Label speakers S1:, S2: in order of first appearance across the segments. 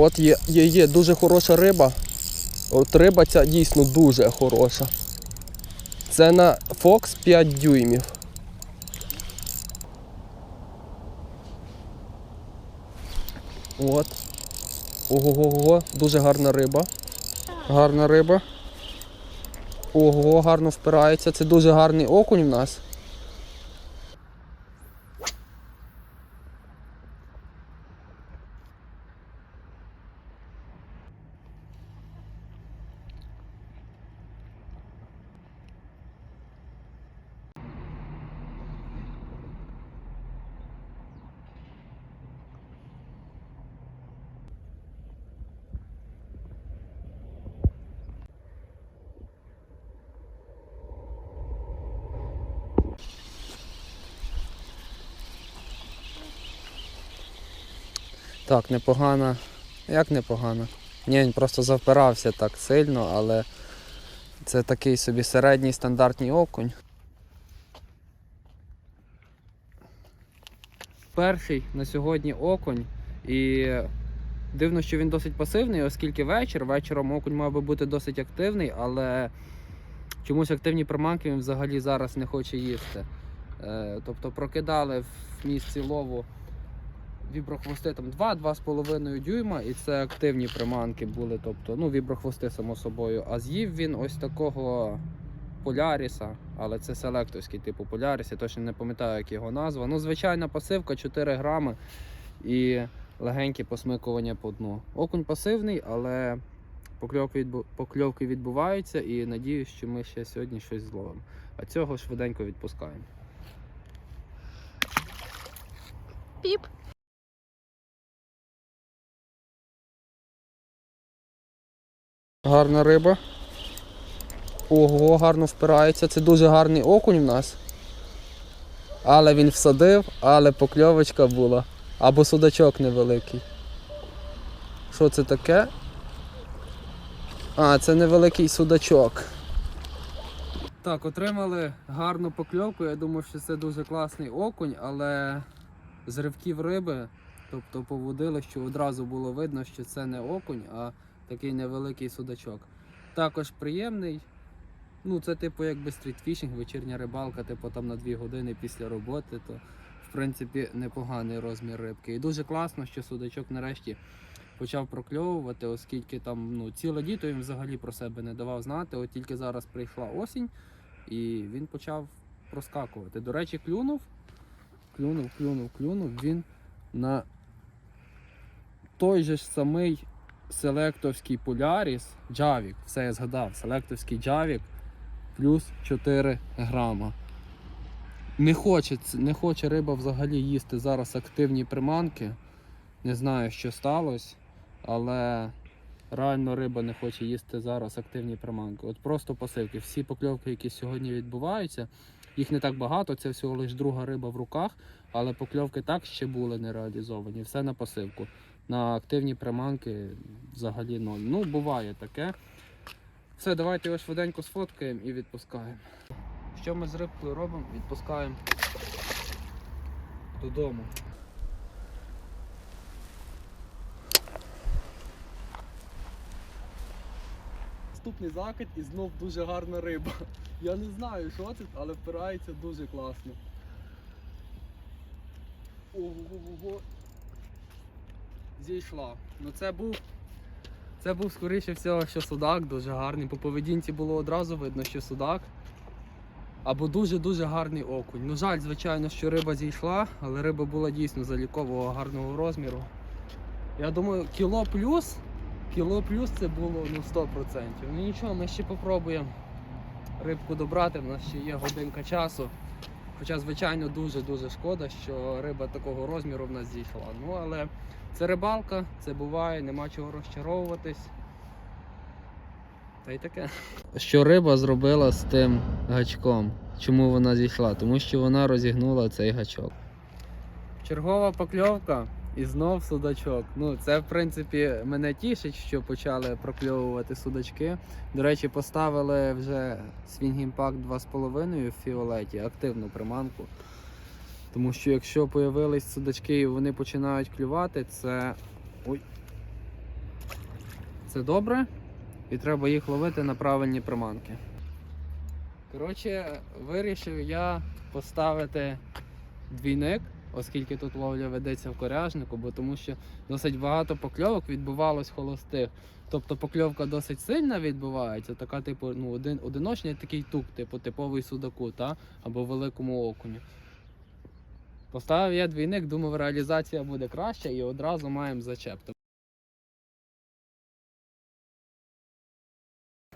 S1: От є, є, є дуже хороша риба. От риба ця дійсно дуже хороша. Це на Fox 5 дюймів. От. Ого-го-го, дуже гарна риба. Гарна риба. Ого, гарно впирається. Це дуже гарний окунь в нас. Так, непогано. Як непогано? Ні, він просто завпирався так сильно, але це такий собі середній стандартний окунь. Перший на сьогодні окунь. І дивно, що він досить пасивний, оскільки вечір. Вечором окунь мав би бути досить активний, але чомусь активні приманки він взагалі зараз не хоче їсти. Е, Тобто прокидали в місці лову віброхвости там 2-2,5 дюйма, і це активні приманки були. Тобто, ну, віброхвости, само собою. А з'їв він ось такого поляріса, але це селектовський типу поляріс, я точно не пам'ятаю, як його назва. Ну, звичайна пасивка 4 грами і легеньке посмикування по дну. Окунь пасивний, але покльовки відбуваються і надіюсь, що ми ще сьогодні щось зловимо. А цього швиденько відпускаємо.
S2: Піп.
S1: Гарна риба. Ого, гарно впирається. Це дуже гарний окунь в нас. Але він всадив, але покльовочка була. Або судачок невеликий. Що це таке? А, це невеликий судачок. Так, отримали гарну покльовку. Я думаю, що це дуже класний окунь, але з ривків риби, тобто поводили, що одразу було видно, що це не окунь, а такий невеликий судачок. Також приємний. Ну, це типу якби стрітфішинг, вечірня рибалка, типу там на 2 години після роботи, то в принципі непоганий розмір рибки. І дуже класно, що судачок нарешті почав прокльовувати, оскільки там ну, ціле літо він взагалі про себе не давав знати. От тільки зараз прийшла осінь і він почав проскакувати. До речі, клюнув, клюнув, клюнув, клюнув він на той же ж самий селектовський поляріс Джавік. Все я згадав. Селектовський Джавік плюс 4 грама. Не хоче, не хоче риба взагалі їсти зараз активні приманки. Не знаю, що сталося, але реально риба не хоче їсти зараз активні приманки. От просто пасивки. Всі покльовки, які сьогодні відбуваються, їх не так багато, це всього лише друга риба в руках, але покльовки так ще були не реалізовані. Все на пасивку. На активні приманки взагалі ноль. Ну, буває таке. Все, давайте його швиденько сфоткаємо і відпускаємо. Що ми з рибкою робимо? Відпускаємо додому. Наступний закид і знов дуже гарна риба. Я не знаю, що це, але впирається дуже класно. Ого-го-го. Зійшла. Ну це був. Це був скоріше всього, що судак, дуже гарний. По поведінці було одразу видно, що судак. Або дуже-дуже гарний окунь. Ну жаль, звичайно, що риба зійшла, але риба була дійсно залікового гарного розміру. Я думаю, кіло плюс, кіло плюс це було ну 100%. Ну нічого, ми ще попробуємо рибку добрати, в нас ще є годинка часу. Хоча, звичайно, дуже-дуже шкода, що риба такого розміру в нас зійшла. Ну, але це рибалка, це буває, нема чого розчаровуватись. Та й таке. Що риба зробила з тим гачком? Чому вона зійшла? Тому що вона розігнула цей гачок. Чергова покльовка і знов судачок. Ну, це в принципі мене тішить, що почали прокльовувати судачки. До речі, поставили вже Swing Impact 2,5 в фіолеті, активну приманку. Тому що якщо появились судачки і вони починають клювати, це. Ой. це добре, і треба їх ловити на правильні приманки. Коротше, вирішив я поставити двійник, оскільки тут ловля ведеться в коряжнику, бо тому що досить багато покльовок відбувалось холостих. Тобто покльовка досить сильна відбувається, така, типу, ну, один, одиночний такий тук, типу типовий судаку, та? або великому окуню. Поставив я двійник, думав, реалізація буде краща і одразу маємо зачеп.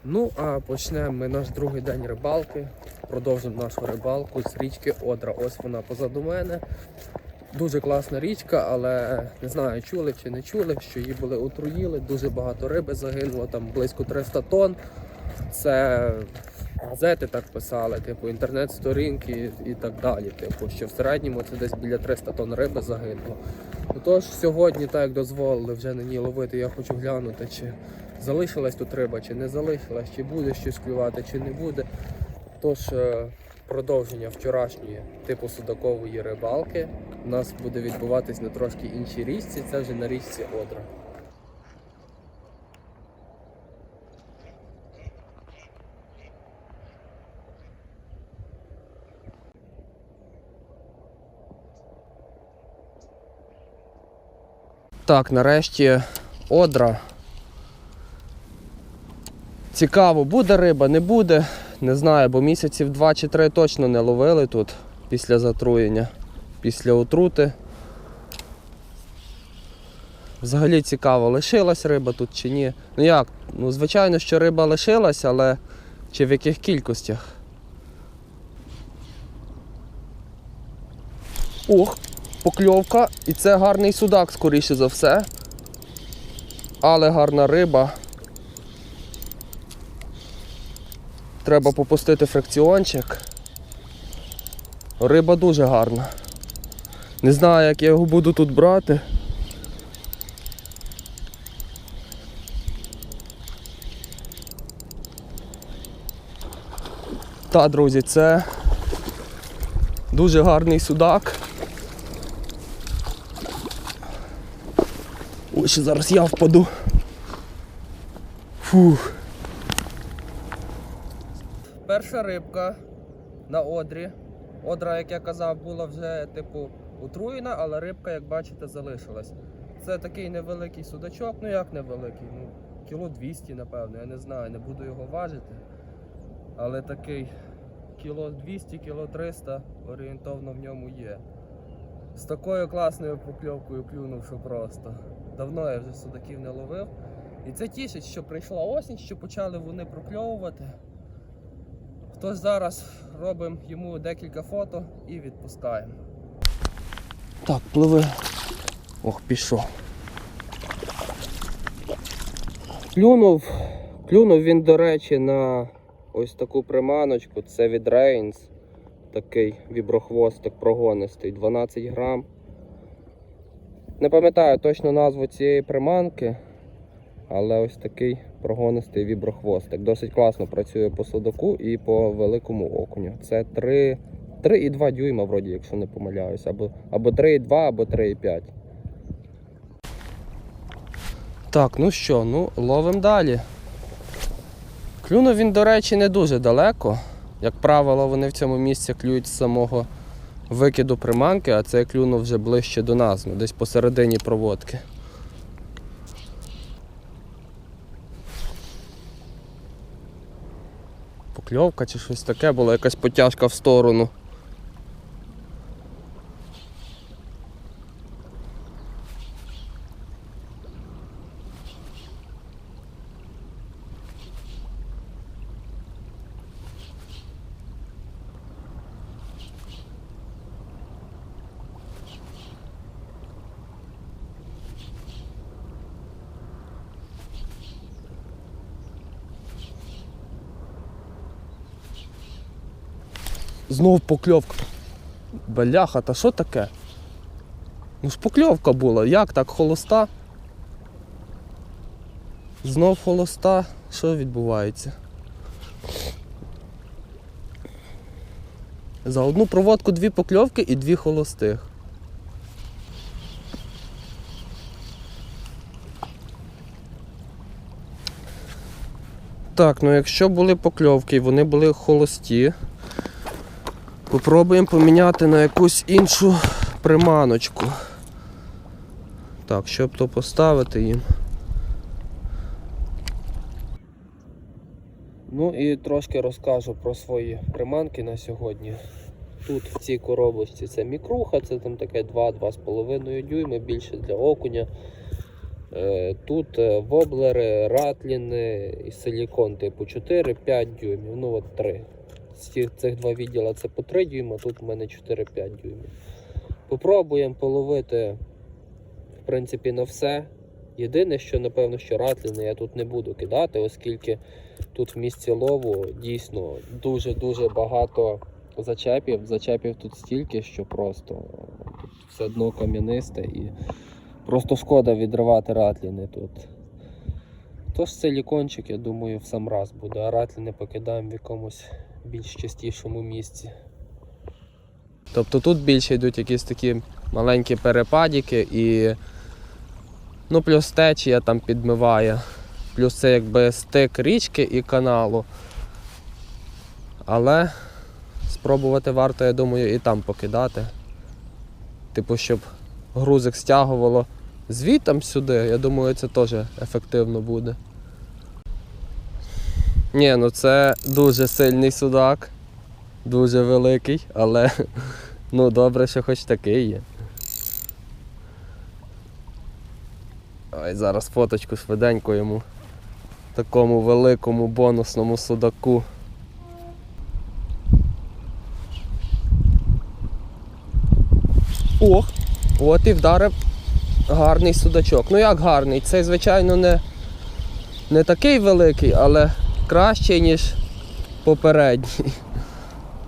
S1: Ну, а почнемо ми наш другий день рибалки. Продовжимо нашу рибалку з річки Одра. Ось вона позаду мене. Дуже класна річка, але не знаю, чули чи не чули, що її були отруїли. Дуже багато риби загинуло, там близько 300 тонн. Це газети так писали, типу інтернет-сторінки і так далі. Типу, що в середньому це десь біля 300 тонн риби загинуло. Тож сьогодні, так як дозволили вже на ній ловити, я хочу глянути, чи залишилась тут риба, чи не залишилась, чи буде щось клювати, чи не буде. Тож е, продовження вчорашньої типу судакової рибалки у нас буде відбуватись на трошки іншій річці, це вже на річці Одра. Так, нарешті Одра. Цікаво, буде риба, не буде. Не знаю, бо місяців 2 чи 3 точно не ловили тут після затруєння, після отрути. Взагалі цікаво, лишилась риба тут чи ні. Ну як? Ну, звичайно, що риба лишилась, але чи в яких кількостях? Ох, покльовка. І це гарний судак, скоріше за все. Але гарна риба. Треба попустити фрикціончик. Риба дуже гарна. Не знаю, як я його буду тут брати. Та, друзі, це дуже гарний судак. Ось зараз я впаду. Фух. Перша рибка на одрі. Одра, як я казав, була вже типу отруєна, але рибка, як бачите, залишилась. Це такий невеликий судачок, ну як невеликий, ну кіло 200, напевно, я не знаю, не буду його важити. Але такий кіло 200, кіло 300 орієнтовно в ньому є. З такою класною покльовкою клюнув, що просто. Давно я вже судаків не ловив. І це тішить, що прийшла осінь, що почали вони прокльовувати. Тож зараз робимо йому декілька фото і відпускаємо. Так, пливи. Ох, пішов. Клюнув. Клюнув він, до речі, на ось таку приманочку. Це від Reigns. Такий віброхвостик прогонистий, 12 грам. Не пам'ятаю точно назву цієї приманки, але ось такий прогонистий віброхвостик. Досить класно працює по судаку і по великому окуню. Це 3, 3,2 дюйма, вроді, якщо не помиляюсь, або, або 3,2, або 3,5. Так, ну що, ну ловимо далі. Клюнув він, до речі, не дуже далеко. Як правило, вони в цьому місці клюють з самого викиду приманки, а це клюнув вже ближче до нас, ну, десь посередині проводки. Покльовка чи щось таке, була якась потяжка в сторону. Знов покльовка. Бляха, та що таке? Ну ж покльовка була, як так холоста? Знов холоста. Що відбувається? За одну проводку дві покльовки і дві холостих. Так, ну якщо були покльовки і вони були холості, попробуємо поміняти на якусь іншу приманочку. Так, щоб то поставити їм. Ну і трошки розкажу про свої приманки на сьогодні. Тут в цій коробочці це мікруха, це там таке 2-2,5 дюйми, більше для окуня. Е, Тут е, воблери, ратліни і силікон типу 4-5 дюймів. Ну от 3. Цих, два відділа це по 3 дюйма, тут в мене 4-5 дюймів. Попробуємо половити в принципі на все. Єдине, що напевно, що ратліни я тут не буду кидати, оскільки тут в місці лову дійсно дуже-дуже багато зачепів. Зачепів тут стільки, що просто все одно кам'янисте і просто шкода відривати ратліни тут. Тож силікончик, я думаю, в сам раз буде, а ратліни покидаємо в якомусь більш частішому місці. Тобто тут більше йдуть якісь такі маленькі перепадіки і ну плюс течія там підмиває. Плюс це якби стик річки і каналу. Але спробувати варто, я думаю, і там покидати. Типу, щоб грузик стягувало звітом сюди, я думаю, це теж ефективно буде. Ні, ну це дуже сильний судак, дуже великий, але ну добре, що хоч такий є. Ой, зараз фоточку швиденько йому. Такому великому бонусному судаку. Ох, от і вдарив гарний судачок. Ну як гарний? Цей, звичайно, не, не такий великий, але кращий, ніж попередній.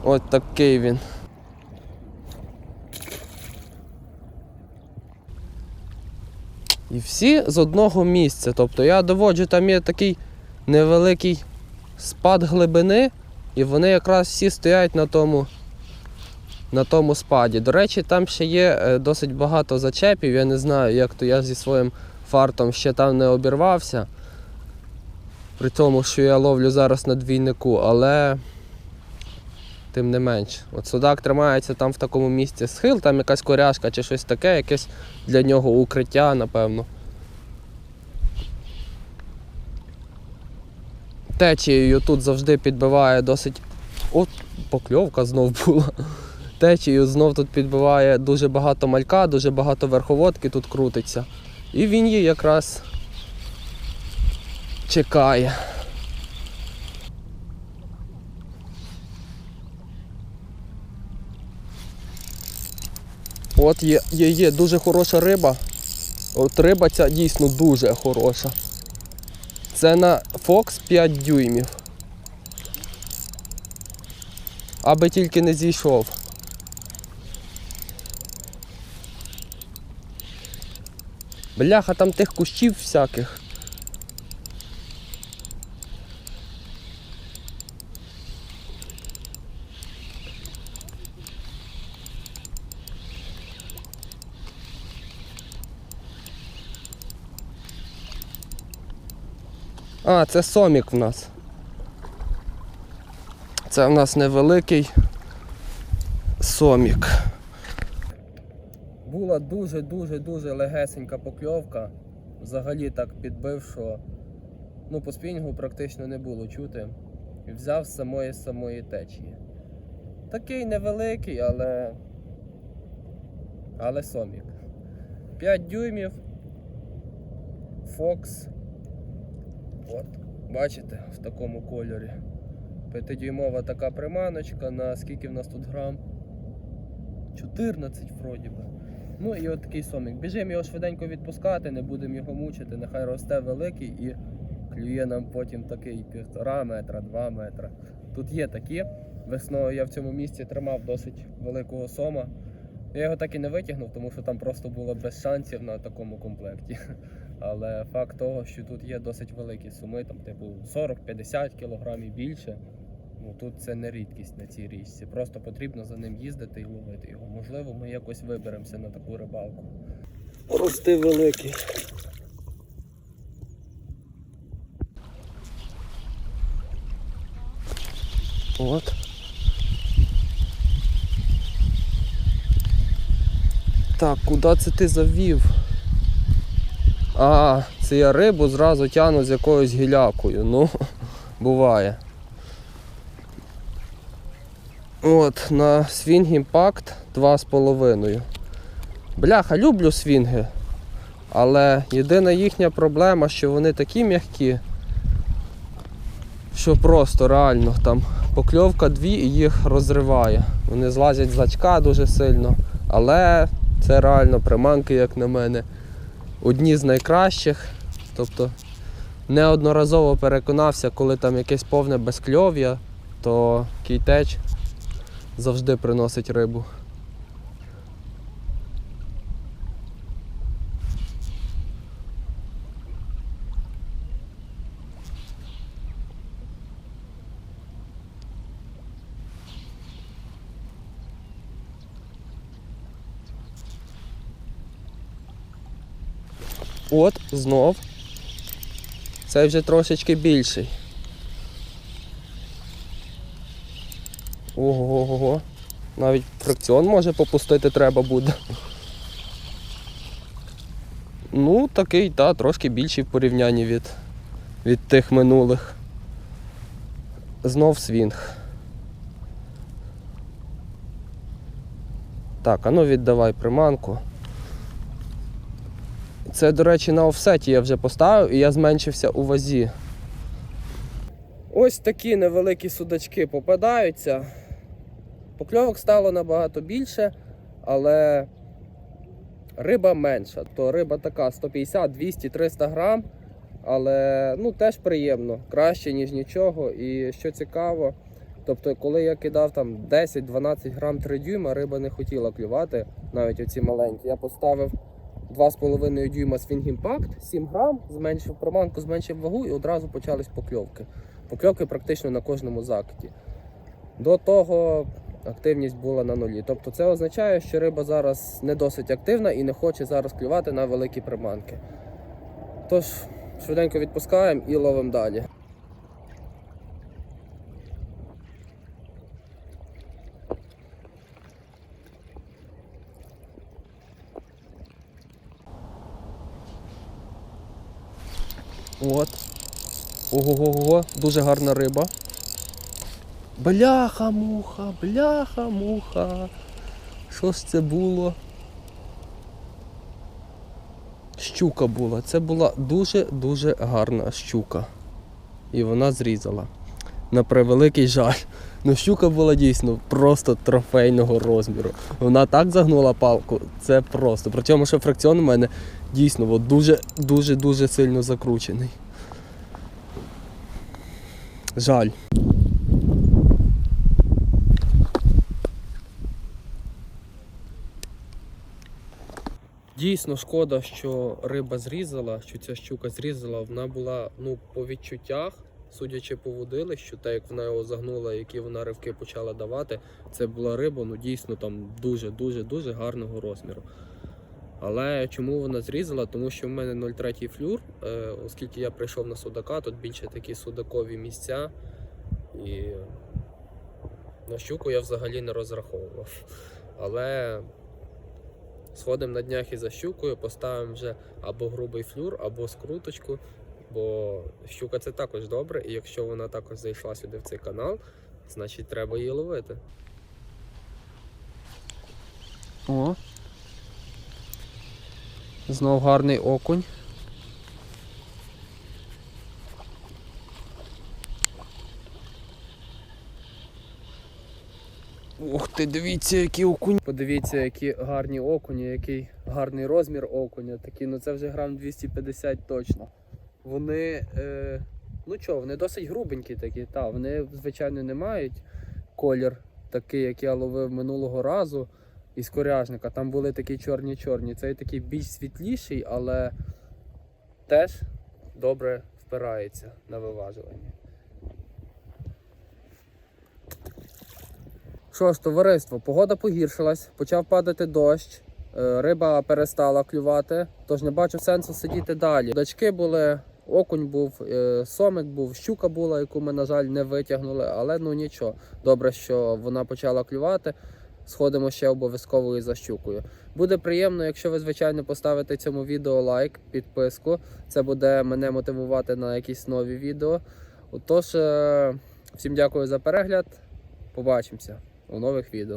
S1: От такий він. І всі з одного місця. Тобто я доводжу, там є такий невеликий спад глибини, і вони якраз всі стоять на тому, на тому спаді. До речі, там ще є е, досить багато зачепів. Я не знаю, як то я зі своїм фартом ще там не обірвався. При тому, що я ловлю зараз на двійнику, але тим не менш. От судак тримається там в такому місці схил, там якась коряшка чи щось таке, якесь для нього укриття, напевно. Течією тут завжди підбиває досить. От, покльовка знов була. Течією знов тут підбиває дуже багато малька, дуже багато верховодки тут крутиться. І він її якраз чекає. От є, є, є дуже хороша риба. От риба ця дійсно дуже хороша. Це на Fox 5 дюймів. Аби тільки не зійшов. Бляха, там тих кущів всяких. А, це сомік в нас. Це в нас невеликий сомік. Була дуже-дуже-дуже легесенька покльовка. Взагалі так підбив, що ну, по спінінгу практично не було чути. І взяв з самої самої течії. Такий невеликий, але. Але сомік. 5 дюймів. Фокс. От, бачите, в такому кольорі. П'ятидюймова така приманочка на скільки в нас тут грам? 14 вроді би. Ну і от такий сомик. Біжимо його швиденько відпускати, не будемо його мучити, нехай росте великий і клює нам потім такий півтора метра, два метра. Тут є такі. Весною я в цьому місці тримав досить великого сома. Я його так і не витягнув, тому що там просто було без шансів на такому комплекті. Але факт того, що тут є досить великі суми, там типу 40-50 кг і більше. Ну тут це не рідкість на цій річці. Просто потрібно за ним їздити і ловити його. Можливо, ми якось виберемося на таку рибалку. Рости великий. От. Так, куди це ти завів? А, це я рибу зразу тягну з якоюсь гілякою. Ну, буває. От, на Swing Impact 2,5. Бляха, люблю свінги. Але єдина їхня проблема, що вони такі м'які, що просто реально там покльовка дві і їх розриває. Вони злазять з гачка дуже сильно. Але це реально приманки, як на мене, одні з найкращих. Тобто неодноразово переконався, коли там якесь повне безкльов'я, то кейтеч завжди приносить рибу. От, знов. Цей вже трошечки більший. Ого-го-го. Навіть фракціон може попустити треба буде. Ну, такий, та, трошки більший в порівнянні від, від тих минулих. Знов свінг. Так, а ну віддавай приманку. Це, до речі, на офсеті я вже поставив і я зменшився у вазі. Ось такі невеликі судачки попадаються. Покльовок стало набагато більше, але риба менша. То риба така 150, 200, 300 грам. Але ну, теж приємно, краще, ніж нічого. І що цікаво, тобто, коли я кидав там 10-12 грам 3 дюйма, риба не хотіла клювати, навіть оці маленькі. Я поставив 2,5 дюйма Swing Impact, 7 грам, зменшив проманку, зменшив вагу і одразу почались покльовки. Покльовки практично на кожному закиді. До того активність була на нулі. Тобто це означає, що риба зараз не досить активна і не хоче зараз клювати на великі приманки. Тож, швиденько відпускаємо і ловимо далі. От. Ого-го-го, дуже гарна риба. Бляха-муха, бляха-муха. Що ж це було? Щука була. Це була дуже-дуже гарна щука. І вона зрізала. На превеликий жаль. Ну щука була дійсно просто трофейного розміру. Вона так загнула палку, це просто. При цьому, що фракціон у мене дійсно дуже-дуже-дуже сильно закручений. Жаль. Дійсно шкода, що риба зрізала, що ця щука зрізала. Вона була ну, по відчуттях, судячи по водилищу, так як вона його загнула, які вона ривки почала давати, це була риба, ну дійсно там дуже-дуже дуже гарного розміру. Але чому вона зрізала? Тому що в мене 0,3 флюр, е, оскільки я прийшов на судака, тут більше такі судакові місця. І на щуку я взагалі не розраховував. Але сходимо на днях і за щукою, поставимо вже або грубий флюр, або скруточку. Бо щука це також добре, і якщо вона також зайшла сюди в цей канал, значить треба її ловити. О. Знов гарний окунь. Ух ти, дивіться, які окуні. Подивіться, які гарні окуні, який гарний розмір окуня. Такі, ну це вже грам 250 точно. Вони, е, ну чого, вони досить грубенькі такі. Та, вони, звичайно, не мають колір такий, як я ловив минулого разу із коряжника. Там були такі чорні-чорні. Цей такий більш світліший, але теж добре впирається на виважування. Що ж, товариство, погода погіршилась, почав падати дощ, е, риба перестала клювати, тож не бачу сенсу сидіти далі. Дачки були Окунь був, е, сомик був, щука була, яку ми, на жаль, не витягнули, але ну нічого. Добре, що вона почала клювати. Сходимо ще обов'язково і за щукою. Буде приємно, якщо ви, звичайно, поставите цьому відео лайк, підписку. Це буде мене мотивувати на якісь нові відео. Отож, е, всім дякую за перегляд. Побачимося у нових відео.